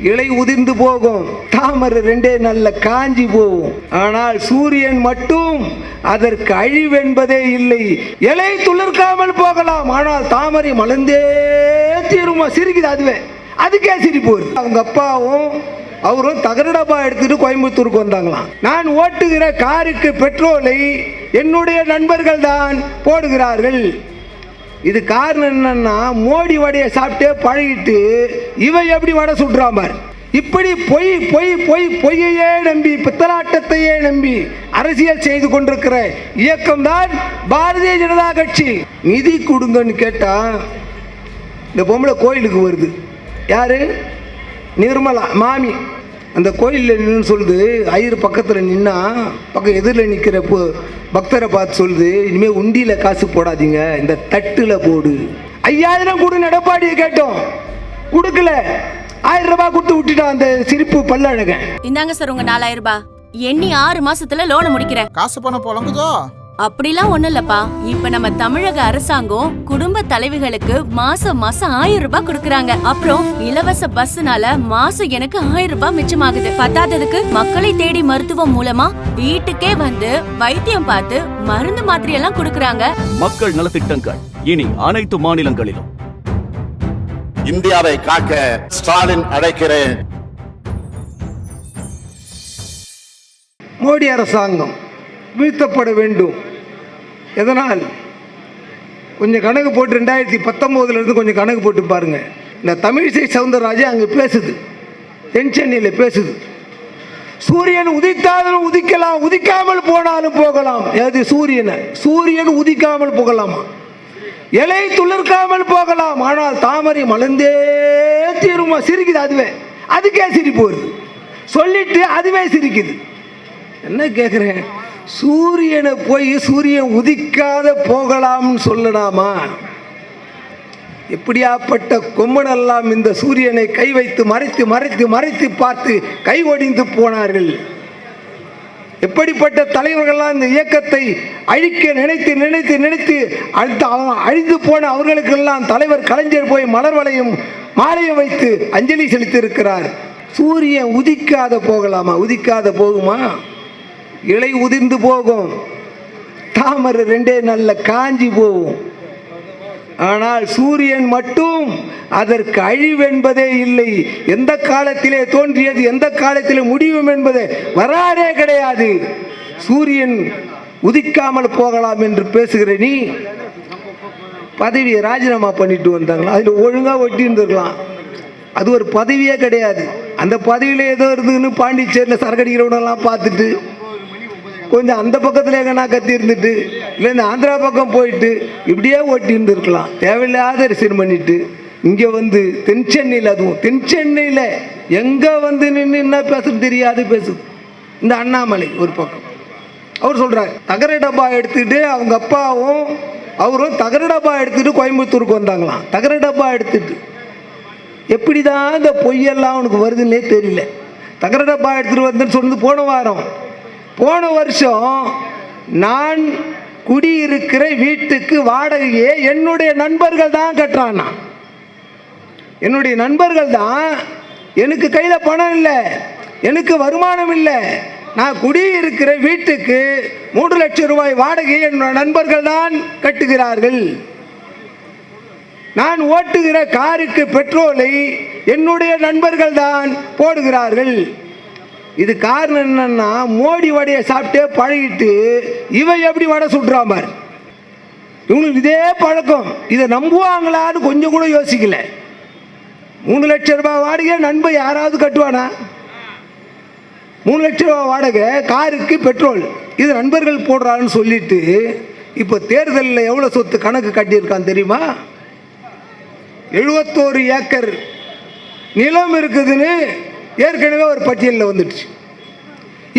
இலை உதிர்ந்து போகும். தாமரை ரெண்டே நல்ல காஞ்சி போகும். ஆனால் சூரியன் மட்டும் அதற்கு அழிவென்பதே இல்லை. இலை துளிர்க்காமல் போகலாம். ஆனால் தாமரை மலர்ந்தே தீருமா? சிரிக்குது அதுவே. அதுக்கே சிரிப்பு அவங்க அப்பாவும் அவரும் தகரடப்பா எடுத்துட்டு கோயம்புத்தூருக்கு வந்தாங்களாம். நான் ஓட்டுகிற காருக்கு பெட்ரோலை என்னுடைய நண்பர்கள் தான் போடுகிறார்கள். இது காரணம் என்னன்னா மோடி வடையை சாப்பிட்டே பழகிட்டு இவன் எப்படி வடை சுடுறான் பார். இப்படி பொய் பொய் பொய் பொய்யையே நம்பி பித்தலாட்டத்தையே நம்பி அரசியல் செய்து கொண்டிருக்கிற இயக்கம் தான் பாரதிய ஜனதா கட்சி. நிதி கொடுங்கன்னு கேட்டா இந்த பொம்பளை கோயிலுக்கு வருது. யாரு? நிர்மலா மாமி. அந்த கோயிலில் நின்று சொல்லுது ஐயர் பக்கத்தில் நின்னா பக்கம் எதிரில் நிற்கிற பு- பக்தரை பார்த்து சொல்லுது இனிமேல் உண்டியில் காசு போடாதீங்க இந்த தட்டில் போடு. ஐயாயிரம் கொடு நடப்பாடியை கேட்டோம். கொடுக்கல. ஆயிரம் ரூபாய் கொடுத்து விட்டுட்டான் அந்த சிரிப்பு பல்லழகன். இந்தாங்க சார் உங்க நாலாயிரம் ரூபாய். எண்ணி ஆறு மாசத்துல லோனை முடிக்கிறேன். காசு பணம் புழங்குதோ? அப்படிலாம் ஒண்ணும் இல்லப்பா. இப்ப நம்ம தமிழக அரசாங்கம் குடும்ப தலைவிகளுக்கு மாசம் மாசம் ஆயிரம் ரூபாய் கொடுக்கறாங்க. அப்புறம் இலவச பஸ்னால மாசம் எனக்கு ஆயிரம் ரூபாய் மிச்சமாகுது. பத்தாததுக்கு மக்களை தேடி மருத்துவம் மூலமா வீட்டுக்கே வந்து வைத்தியம் பார்த்து மருந்து மாத்திரை எல்லாம் கொடுக்கறாங்க. மக்கள் நலத்திட்டங்கள். இனி அனைத்து மாநிலங்களிலும். இந்தியாவை காக்க ஸ்டாலின் அழைக்கிறேன். மோடி அரசாங்கம். வீழ்த்தப்பட வேண்டும். எதனால்? கொஞ்சம் கணக்கு போட்டு ரெண்டாயிரத்தி பத்தொம்போதுலேருந்து கொஞ்சம் கணக்கு போட்டு பாருங்கள் இந்த தமிழிசை சவுந்தரராஜன் அங்கே பேசுது. தென் சென்னையில் பேசுது. சூரியன் உதித்தாலும் உதிக்கலாம் உதிக்காமல் போனாலும் போகலாம். எது சூரியனை? சூரியன் உதிக்காமல் போகலாமா? இலை துளிர்க்காமல் போகலாம். ஆனால் தாமரை மலர்ந்தே தீருமா? சிரிக்குது அதுவே. அதுக்கே சிரிப்பு வருது. சொல்லிட்டு அதுவே சிரிக்குது. என்ன கேட்குறேன் சூரியனை போய் சூரியன் உதிக்காத போகலாம்னு சொல்லலாமா? எப்படியாப்பட்ட கொம்பனெல்லாம் இந்த சூரியனை கை வைத்து மறைத்து மறைத்து மறைத்து பார்த்து கை ஒடிந்து போனார்கள்? எப்படிப்பட்ட தலைவர்கள்லாம் இந்த இயக்கத்தை அழிக்க நினைத்து நினைத்து நினைத்து அடுத்து அழிந்து போன அவர்களுக்கெல்லாம் தலைவர் கலைஞர் போய் மலர் வளையும் மாலையும் வைத்து அஞ்சலி செலுத்தியிருக்கிறார். சூரியன் உதிக்காத போகலாமா? உதிக்காத போகுமா? இலை உதிர்ந்து போகும். தாமரை ரெண்டே நல்ல காஞ்சி போகும். ஆனால் சூரியன் மட்டும் அதற்கு அழிவென்பதே இல்லை. எந்த காலத்திலே தோன்றியது எந்த காலத்திலே முடியும் என்பது வராதே கிடையாது. சூரியன் உதிக்காமல் போகலாம் என்று பேசுகிற நீ பதவியை ராஜினாமா பண்ணிட்டு வந்தாங்களா? அதில் ஒழுங்காக ஒட்டி இருந்திருக்கலாம் அது ஒரு பதவியே கிடையாது. அந்த பதவியில் ஏதோ இருந்துன்னு பாண்டிச்சேரியில் சரக்கடிக்கிறவனெல்லாம் பார்த்துட்டு கொஞ்சம் அந்த பக்கத்தில் எங்கன்னா கத்தி இருந்துட்டு இல்லை இந்த ஆந்திரா பக்கம் போயிட்டு இப்படியே ஓட்டி இருந்துருக்கலாம் தேவையில்லாத ரிசீவ் பண்ணிட்டு இங்கே வந்து தென் சென்னையில் அதுவும். தென் சென்னையில் எங்கே வந்து நின்று என்ன பேசுறது தெரியாது பேசுது. இந்த அண்ணாமலை ஒரு பக்கம். அவர் சொல்கிறார் தகர டப்பா எடுத்துகிட்டு அவங்க அப்பாவும் அவரும் தகர டப்பா எடுத்துகிட்டு கோயம்புத்தூருக்கு வந்தாங்களாம். தகர டப்பா எடுத்துட்டு. எப்படி தான் இந்த பொய்யெல்லாம் அவனுக்கு வருதுன்னே தெரியல. தகர டப்பா எடுத்துகிட்டு வந்துன்னு சொன்னது போன வாரம் போன வருஷம் நான் குடியிருக்கிற வீட்டுக்கு வாடகையே என்னுடைய நண்பர்கள் தான் கட்டுறானா. என்னுடைய நண்பர்கள் தான் எனக்கு கையில் பணம் இல்லை எனக்கு வருமானம் இல்லை. நான் குடியிருக்கிற வீட்டுக்கு மூன்று லட்சம் ரூபாய் வாடகையை என்னோட நண்பர்கள் தான் கட்டுகிறார்கள். நான் ஓட்டுகிற காருக்கு பெட்ரோலை என்னுடைய நண்பர்கள் தான் போடுகிறார்கள். இது காரணம் என்னன்னா மோடி வடையை சாப்பிட்டே பழகிட்டு இவன் எப்படி வடை சுடுறான் பார். இவங்களுக்கு இதே பழக்கம். இதை நம்புவாங்களான்னு கொஞ்சம் கூட யோசிக்கல. மூணு லட்சம் ரூபாய் வாடகை நண்பன் யாராவது கட்டுவானா? மூணு லட்சம் ரூபாய் வாடகை காருக்கு பெட்ரோல். இது நண்பர்கள் போடுறான்னு சொல்லிட்டு இப்போ தேர்தலில் எவ்வளோ சொத்து கணக்கு கட்டியிருக்கான் தெரியுமா? எழுபத்தோரு ஏக்கர் நிலம் இருக்குதுன்னு ஏற்கனவே ஒரு பட்டியலில் வந்துடுச்சு.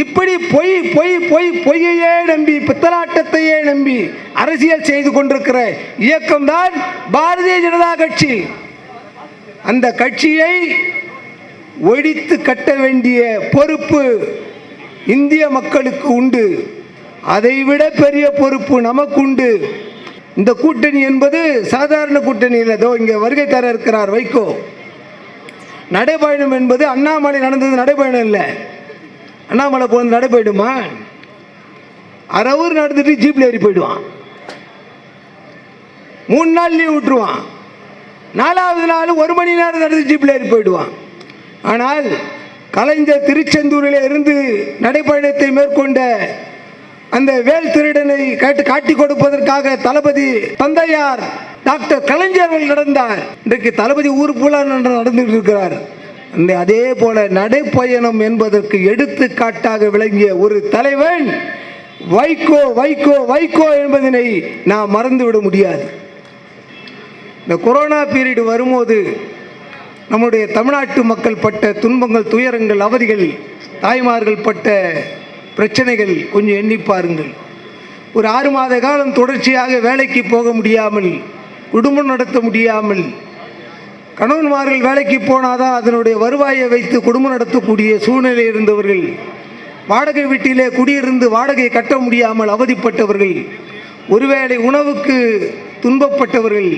இப்படி பொய் பொய் பொய் பொய்யையே நம்பி பித்தலாட்டத்தையே நம்பி அரசியல் செய்து கொண்டிருக்கிற இயக்கம்தான் பாரதிய ஜனதா கட்சி. அந்த கட்சியை ஒழித்து கட்ட வேண்டிய பொறுப்பு இந்திய மக்களுக்கு உண்டு. அதைவிட பெரிய பொறுப்பு நமக்கு உண்டு இந்த கூட்டணி என்பது சாதாரண கூட்டணி இல்லை. இதோ இங்கே வருகை தர இருக்கிறார் வைகோ. நடைபயணம் என்பது அண்ணாமலை நடந்தது நடைபயணம் இல்லை. அண்ணாமலை போனது நடைபயணமா? அரை ஊர் நடந்துட்டு ஜீப்பில் ஏறி போயிடுவான். மூணு நாள் லீவ் விட்டுருவான். நாலாவது நாள் ஒரு மணி நேரம் நடந்து ஜீப்பில் ஏறி போயிடுவான். ஆனால் கலைஞர் திருச்செந்தூரில் இருந்து நடைப்பயணத்தை மேற்கொண்ட அந்த வேல் திருடனை கேட்டு காட்டி கொடுப்பதற்காக தளபதி தந்தையார் டாக்டர் கலைஞர் அவர்கள் நடந்தார். இன்றைக்கு தளபதி ஊர் பூலா நடந்துட்டு இருக்கிறார் அதே போல நடைப்பயணம் என்பதற்கு எடுத்துக்காட்டாக விளங்கிய ஒரு தலைவன் வைகோ வைகோ வைகோ என்பதனை நாம் மறந்துவிட முடியாது. இந்த கொரோனா பீரியட் வரும்போது நம்முடைய தமிழ்நாட்டு மக்கள் பட்ட துன்பங்கள் துயரங்கள் அவதிகள் தாய்மார்கள் பட்ட பிரச்சனைகள் கொஞ்சம் எண்ணி பாருங்கள். ஒரு ஆறு மாத காலம் தொடர்ச்சியாக வேலைக்கு போக முடியாமல் குடும்பம் நடத்த முடியாமல் கணவன்மார்கள் வேலைக்கு போனாதான் அதனுடைய வருவாயை வைத்து குடும்பம் நடத்தக்கூடிய சூழ்நிலை இருந்தவர்கள் வாடகை வீட்டிலே குடியிருந்து வாடகை கட்ட முடியாமல் அவதிப்பட்டவர்கள் ஒருவேளை உணவுக்கு துன்பப்பட்டவர்கள்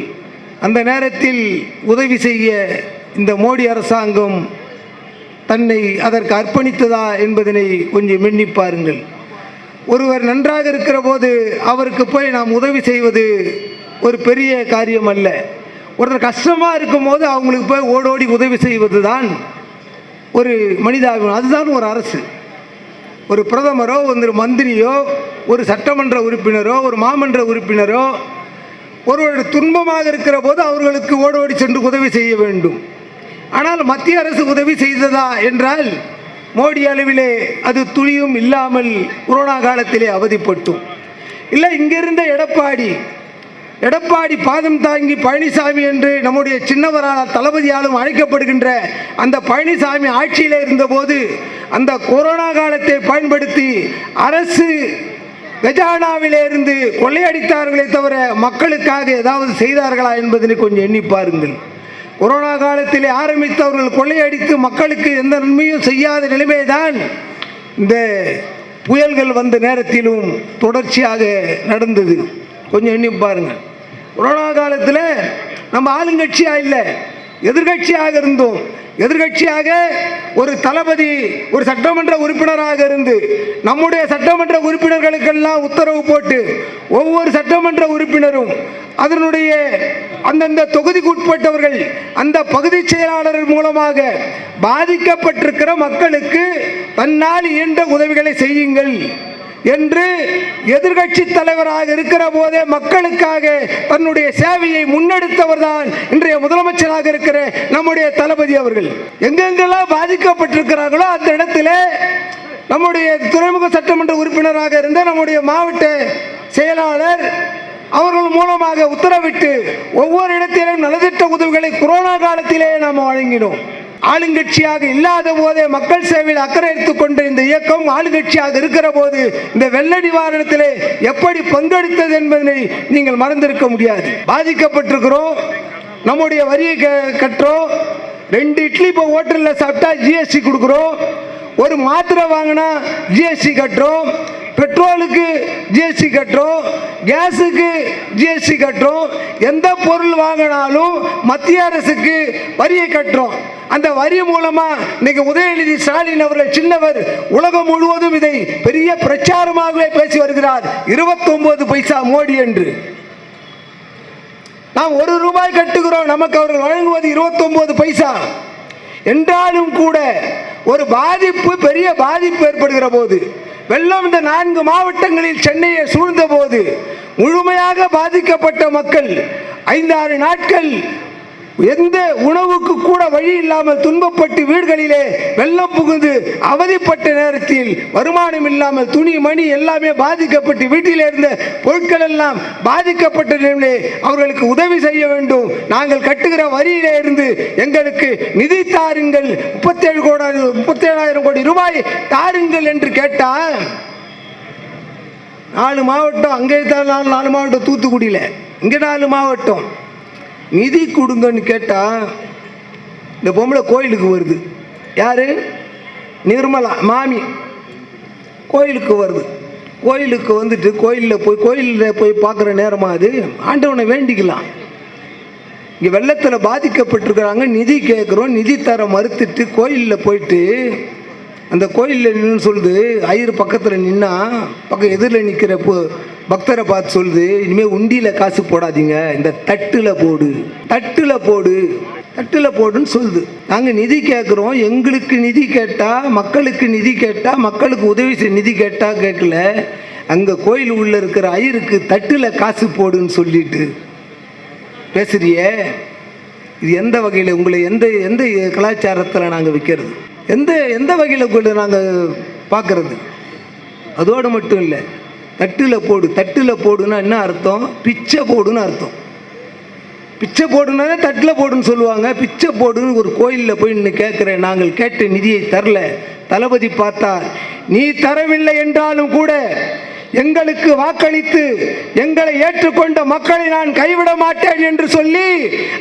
அந்த நேரத்தில் உதவி செய்ய இந்த மோடி அரசாங்கம் தன்னை அதற்கு அர்ப்பணித்ததா என்பதனை கொஞ்சம் எண்ணி பாருங்கள். ஒருவர் நன்றாக இருக்கிற போது அவருக்கு போய் நாம் உதவி செய்வது ஒரு பெரிய காரியம் அல்ல. ஒருத்தர் கஷ்டமாக இருக்கும்போது அவங்களுக்கு போய் ஓடோடி உதவி செய்வது தான் ஒரு மனிதாபிமானம். அதுதான் ஒரு அரசு. ஒரு பிரதமரோ ஒரு மந்திரியோ ஒரு சட்டமன்ற உறுப்பினரோ ஒரு மாமன்ற உறுப்பினரோ ஒருவருடைய துன்பமாக இருக்கிற போது அவர்களுக்கு ஓடோடி சென்று உதவி செய்ய வேண்டும். ஆனால் மத்திய அரசு உதவி செய்ததா என்றால் மோடி அளவிலே அது துளியும் இல்லாமல் கொரோனா காலத்திலே அவதிப்பட்டும். இல்லை இங்கிருந்த எடப்பாடி எடப்பாடி பாதம் தாங்கி பழனிசாமி என்று நம்முடைய சின்னவரான தளபதியாலும் அழைக்கப்படுகின்ற அந்த பழனிசாமி ஆட்சியில் இருந்தபோது அந்த கொரோனா காலத்தை பயன்படுத்தி அரசு கஜானாவிலிருந்து கொள்ளையடித்தார்களே தவிர மக்களுக்காக ஏதாவது செய்தார்களா என்பதனை கொஞ்சம் எண்ணி பாருங்கள். கொரோனா காலத்தில் ஆரம்பித்தவர்கள் கொள்ளையடித்து மக்களுக்கு எந்த நன்மையும் செய்யாத நிலைமைதான் இந்த புயல்கள் வந்த நேரத்திலும் தொடர்ச்சியாக நடந்தது. கொஞ்சம் எண்ணி பாருங்க. கொரோனா காலத்தில் நம்ம ஆளுங்கட்சியாக இல்லை எதிர்கட்சியாக இருந்தோம். எதிர்கட்சியாக ஒரு தளபதி ஒரு சட்டமன்ற உறுப்பினராக இருந்து நம்முடைய சட்டமன்ற உறுப்பினர்களுக்கெல்லாம் உத்தரவு போட்டு ஒவ்வொரு சட்டமன்ற உறுப்பினரும் அதனுடைய அந்தந்த தொகுதிக்கு உட்பட்டவர்கள் அந்த பகுதி செயலாளர் மூலமாக பாதிக்கப்பட்டிருக்கிற மக்களுக்கு தன்னால் இயன்ற உதவிகளை செய்யுங்கள். என்று எதிர்கட்சி தலைவராக இருக்கிற போதே மக்களுக்காக தன்னுடைய சேவையை முன்னெடுத்தவர் தான் இன்றைய முதலமைச்சராக இருக்கிற நம்முடைய தளபதி அவர்கள். எங்கெங்கெல்லாம் பாதிக்கப்பட்டிருக்கிறார்களோ அந்த இடத்துல நம்முடைய துறைமுக சட்டமன்ற உறுப்பினராக இருந்த நம்முடைய மாவட்ட செயலாளர் அவர்கள் மூலமாக உத்தரவிட்டு ஒவ்வொரு இடத்திலும் நலத்திட்ட உதவிகளை கொரோனா காலத்திலேயே நாம் வழங்கினோம். ஆளுங்கட்சியாக இல்லாத போதே மக்கள் சேவையில் அக்கறை எடுத்துக்கொண்ட இந்த இயக்கம் ஆளுங்கட்சியாக இருக்கிற போது இந்த வெள்ள நிவாரணத்திலே எப்படி பங்கெடுத்தது என்பதனை நீங்கள் மறந்திருக்க முடியாது. பாதிக்கப்பட்டிருக்கிறோம். நம்முடைய வரியை க- கட்டுறோம். ரெண்டு இட்லி இப்போ ஹோட்டலில் சாப்பிட்டா ஜிஎஸ்டி கொடுக்குறோம். ஒரு மாத்திரை வாங்கினா ஜிஎஸ்டி கட்டுறோம். பெட்ரோலுக்கு ஜிஎஸ்டி கட்டுறோம். கேஸுக்கு ஜிஎஸ்டி கட்டுறோம். எந்த பொருள் வாங்கினாலும் மத்திய அரசுக்கு வரியை கட்டுறோம். அந்த வரி மூலமா இன்னைக்கு உதயநிதி ஸ்டாலின் அவர்கள் சின்னவர் உலகம் முழுவதும் இதை பெரிய பிரச்சாரமாகவே பேசி வருகிறார். 29 பைசா மோடி என்று. நாம் ஒரு ரூபாய் கட்டுகிறோம். நமக்கு அவர்கள் வழங்குவது 29 பைசா. என்றாலும் கூட ஒரு பாதிப்பு பெரிய பாதிப்பு ஏற்படுகிற போது வெள்ளம் இந்த நான்கு மாவட்டங்களில் சென்னையை சூழ்ந்த போது முழுமையாக பாதிக்கப்பட்ட மக்கள் ஐந்தாறு நாட்கள் எந்த உணவுக்கு கூட வழி இல்லாமல் துன்பப்பட்டு வீடுகளிலே வெள்ளம் புகுந்து அவதிப்பட்ட நேரத்தில் வருமானம் இல்லாமல் துணி மணி எல்லாமே பாதிக்கப்பட்டு வீட்டில் இருந்த பொருட்கள் எல்லாம் பாதிக்கப்பட்ட நிலையிலே அவர்களுக்கு உதவி செய்ய வேண்டும். நாங்கள் கட்டுகிற வரியிலே இருந்து எங்களுக்கு நிதி தாருங்கள். முப்பத்தேழு கோடி முப்பத்தேழாயிரம் கோடி ரூபாய் தாருங்கள் என்று கேட்டால் நாலு மாவட்டம் அங்கே தான் நாலு நாலு மாவட்டம் தூத்துக்குடியில். இங்கே நாலு மாவட்டம். நிதி கொடுங்கன்னு கேட்டால் இந்த பொம்பளை கோயிலுக்கு வருது. யார்? நிர்மலா மாமி. கோயிலுக்கு வருது. கோயிலுக்கு வந்துட்டு கோயிலில் போய் கோயிலில் போய் பார்க்குற நேரமாக அது? ஆண்டவனை வேண்டிக்கலாம். இங்கே வெள்ளத்தில் பாதிக்கப்பட்டிருக்கிறாங்க நிதி கேட்குறோம் நிதி தர மறுத்துட்டு கோயிலில் போயிட்டு அந்த கோயிலில் நின்று சொல்லுது ஐயர் பக்கத்தில் நின்னா பக்கம் எதிரில் நிற்கிற பக்தரை பார்த்து சொல்லுது இனிமேல் உண்டியில் காசு போடாதீங்க இந்த தட்டில் போடு. தட்டில் போடு. தட்டில் போடுன்னு சொல்லுது. நாங்கள் நிதி கேட்குறோம் எங்களுக்கு நிதி கேட்டால் மக்களுக்கு நிதி கேட்டால் மக்களுக்கு உதவி செய்ய நிதி கேட்டால் கேட்கல. அங்கே கோயில் உள்ளே இருக்கிற ஐயருக்கு தட்டில் காசு போடுன்னு சொல்லிட்டு பேசுறியே. இது எந்த வகையில் உங்களை எந்த எந்த கலாச்சாரத்தில் நாங்கள் விற்கிறது எந்த எந்த வகையில் கொண்டு நாங்கள் பார்க்குறது? அதோடு மட்டும் இல்லை. தட்டில் போடு தட்டில் போடுன்னா என்ன அர்த்தம்? பிச்சை போடுன்னு அர்த்தம். பிச்சை போடுனா தட்டில் போடுன்னு சொல்லுவாங்க. பிச்சை போடுன்னு ஒரு கோயிலில் போய் நின்று கேட்குறேன். நாங்கள் கேட்ட நிதியை தரல. தளபதி பார்த்தார் நீ தரவில்லை என்றாலும் கூட எங்களுக்கு வாக்களித்து எங்களை ஏற்றுக்கொண்ட மக்களை நான் கைவிட மாட்டேன் என்று சொல்லி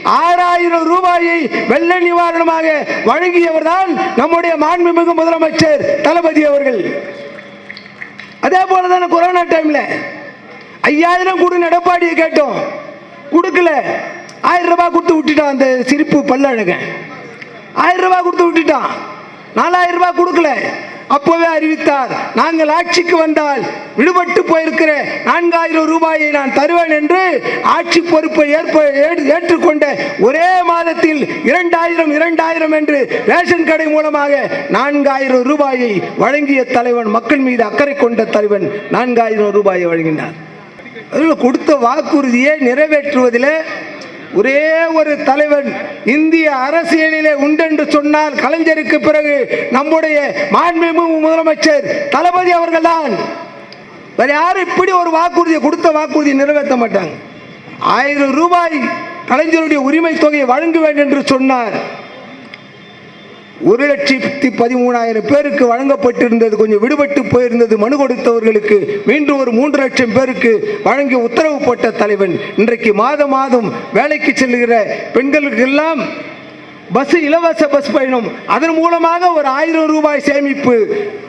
ஆறாயிரம் ரூபாயை வெள்ள நிவாரணமாக வழங்கியவர்தான் நம்முடைய மாண்புமிகு முதலமைச்சர் தளபதி அவர்கள். அதே போல தானே கொரோனா டைம்ல ஐயாயிரம் கொடு நடப்பாடியை கேட்டோம். கொடுக்கல. ஆயிரம் ரூபாய் கொடுத்து விட்டுட்டான் அந்த சிரிப்பு பல்லழகன். ஆயிரம் ரூபாய் கொடுத்து விட்டுட்டான். நாலாயிரம் ரூபாய் கொடுக்கல. அப்போவே அறிவித்தார் நாங்கள் ஆட்சிக்கு வந்தால் விடுபட்டு போயிருக்கிற நான்காயிரம் ரூபாயை நான் தருவேன் என்று ஆட்சி பொறுப்பை ஏற்ப ஏற்று- ஏற்றுக்கொண்ட ஒரே மாதத்தில் இரண்டாயிரம் இரண்டாயிரம் என்று ரேஷன் கடை மூலமாக நான்காயிரம் ரூபாயை வழங்கிய தலைவன் மக்கள் மீது அக்கறை கொண்ட தலைவன் நான்காயிரம் ரூபாயை வழங்கினார். கொடுத்த வாக்குறுதியை நிறைவேற்றுவதில் ஒரே ஒரு தலைவன் இந்திய அரசியலிலே உண்டென்று சொன்னால் கலைஞருக்கு பிறகு நம்முடைய மாண்புமிகு முதலமைச்சர் தளபதி அவர்கள்தான். வேற யாரும் இப்படி ஒரு வாக்குறுதியை கொடுத்த வாக்குறுதியை நிறைவேற்ற மாட்டாங்க. ஆயிரம் ரூபாய் கலைஞருடைய உரிமை தொகையை வழங்குவேன் என்று சொன்னார் ஒரு லட்சத்தி பதிமூணாயிரம் பேருக்கு வழங்கப்பட்டிருந்தது கொஞ்சம் விடுபட்டு போயிருந்தது மனு கொடுத்தவர்களுக்கு மீண்டும் ஒரு மூன்று லட்சம் பேருக்கு வழங்கி உத்தரவு போட்ட தலைவன். இன்றைக்கு மாதம் மாதம் வேலைக்கு செல்லுகிற பெண்களுக்கெல்லாம் பஸ் இலவச பஸ் பயணம். அதன் மூலமாக ஒரு ஆயிரம் ரூபாய் சேமிப்பு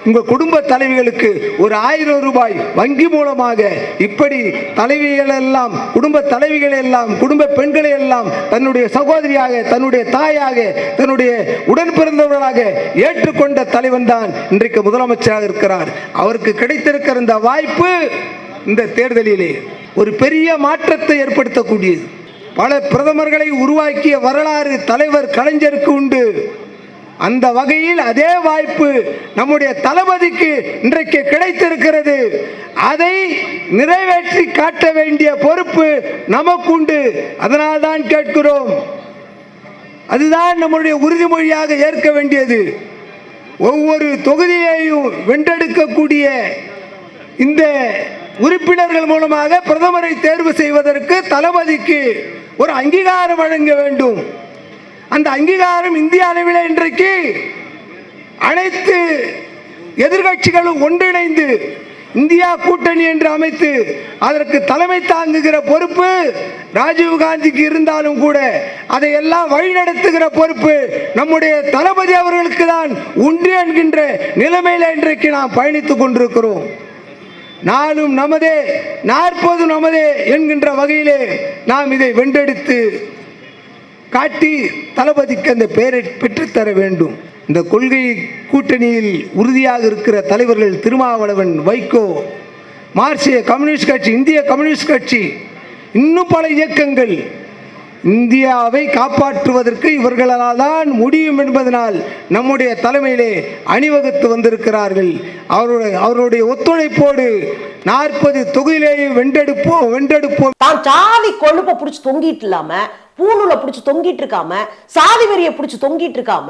உங்கள் குடும்ப தலைவிகளுக்கு. ஒரு ஆயிரம் ரூபாய் வங்கி மூலமாக இப்படி தலைவிகள் எல்லாம் குடும்ப தலைவிகள் எல்லாம் குடும்ப பெண்களை எல்லாம் தன்னுடைய சகோதரியாக தன்னுடைய தாயாக தன்னுடைய உடன் பிறந்தவர்களாக ஏற்றுக்கொண்ட தலைவன் தான் இன்றைக்கு முதலமைச்சராக இருக்கிறார். அவருக்கு கிடைத்திருக்கிற இந்த வாய்ப்பு இந்த தேர்தலிலே ஒரு பெரிய மாற்றத்தை ஏற்படுத்தக்கூடியது. பல பிரதமர்களை உருவாக்கிய வரலாறு தலைவர் கலைஞருக்கு உண்டு. அந்த வகையில் அதே வாய்ப்பு நம்முடைய தளபதிக்கு இன்றைக்கு கிடைத்திருக்கிறது. அதை நிறைவேற்றி காட்ட வேண்டிய பொறுப்பு நமக்குண்டு. அதனால் தான் கேட்கிறோம். அதுதான் நம்முடைய உறுதிமொழியாக ஏற்க வேண்டியது. ஒவ்வொரு தொகுதியையும் வென்றெடுக்கக்கூடிய இந்த உறுப்பினர்கள் மூலமாக பிரதமரை தேர்வு செய்வதற்கு தளபதிக்கு ஒரு அங்கீகாரம் வழங்க வேண்டும். அந்த அங்கீகாரம் இந்திய அளவில் இன்றைக்கு அனைத்து எதிர்கட்சிகளும் ஒன்றிணைந்து இந்தியா கூட்டணி என்று அமைத்து அதற்கு தலைமை தாங்குகிற பொறுப்பு ராஜீவ் காந்திக்கு இருந்தாலும் கூட அதையெல்லாம் வழிநடத்துகிற பொறுப்பு நம்முடைய தளபதி அவர்களுக்கு தான் உண்டு என்கின்ற நிலைமையில் இன்றைக்கு நாம் பயணித்துக் கொண்டிருக்கிறோம். நாளும் நமதே நாற்பது நமதே என்கின்ற வகையிலே நாம் இதை வென்றெடுத்து காட்டி தளபதிக்கு அந்த பெயரை பெற்றுத்தர வேண்டும். இந்த கொள்கை கூட்டணியில் உறுதியாக இருக்கிற தலைவர்கள் திருமாவளவன் வைகோ மார்க்சிய கம்யூனிஸ்ட் கட்சி இந்திய கம்யூனிஸ்ட் கட்சி இன்னும் பல இயக்கங்கள் இந்தியாவை காப்பாற்றுவதற்கு இவர்களால் தான் முடியும் என்பதனால் நம்முடைய தலைமையிலே அணிவகுத்து வந்திருக்கிறார்கள். அவருடைய அவருடைய ஒத்துழைப்போடு நாற்பது தொகுதியிலேயும் வென்றெடுப்போம் வென்றெடுப்போம். தான் சாதி கொழுப்ப பிடிச்சி தொங்கிட்டு இல்லாம பூணூலை பிடிச்சி தொங்கிட்டு இருக்காம சாதி வெறியை பிடிச்சி தொங்கிட்டு இருக்காம